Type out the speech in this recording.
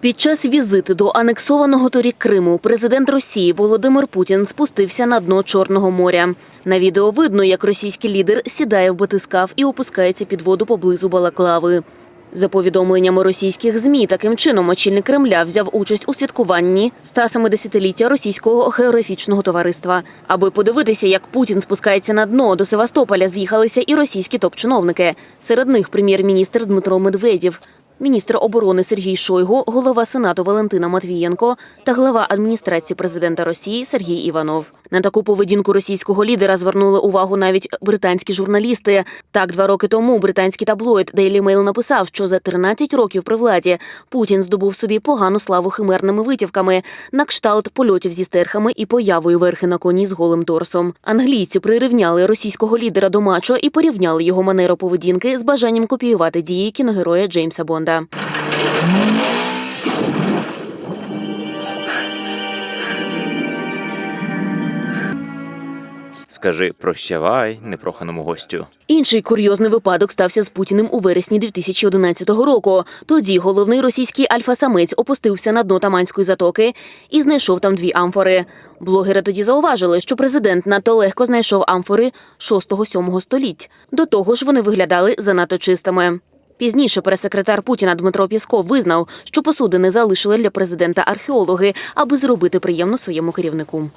Під час візиту до анексованого торік Криму президент Росії Володимир Путін спустився на дно Чорного моря. На відео видно, як російський лідер сідає в батискаф і опускається під воду поблизу Балаклави. За повідомленнями російських змі, таким чином очільник Кремля взяв участь у святкуванні 170-ліття російського географічного товариства. Аби подивитися, як Путін спускається на дно, до Севастополя з'їхалися і російські топ-чиновники. Серед них прем'єр-міністр Дмитро Медведєв, міністр оборони Сергій Шойгу, голова Сенату Валентина Матвієнко та глава адміністрації президента Росії Сергій Іванов. На таку поведінку російського лідера звернули увагу навіть британські журналісти. Так, два роки тому британський таблоїд Daily Mail написав, що за 13 років при владі Путін здобув собі погану славу химерними витівками на кшталт польотів зі стерхами і появою верхи на коні з голим торсом. Англійці прирівняли російського лідера до мачо і порівняли його манеру поведінки з бажанням копіювати дії кіногероя Джеймса Бонда. Скажи прощавай непроханому гостю. Інший курйозний випадок стався з Путіним у вересні 2011 року. Тоді головний російський альфа-самець опустився на дно Таманської затоки і знайшов там дві амфори. Блогери тоді зауважили, що президент надто легко знайшов амфори 6-7 століть. До того ж, вони виглядали занадто чистими. Пізніше прес-секретар Путіна Дмитро Пісков визнав, що посудини залишили для президента археологи, аби зробити приємно своєму керівнику.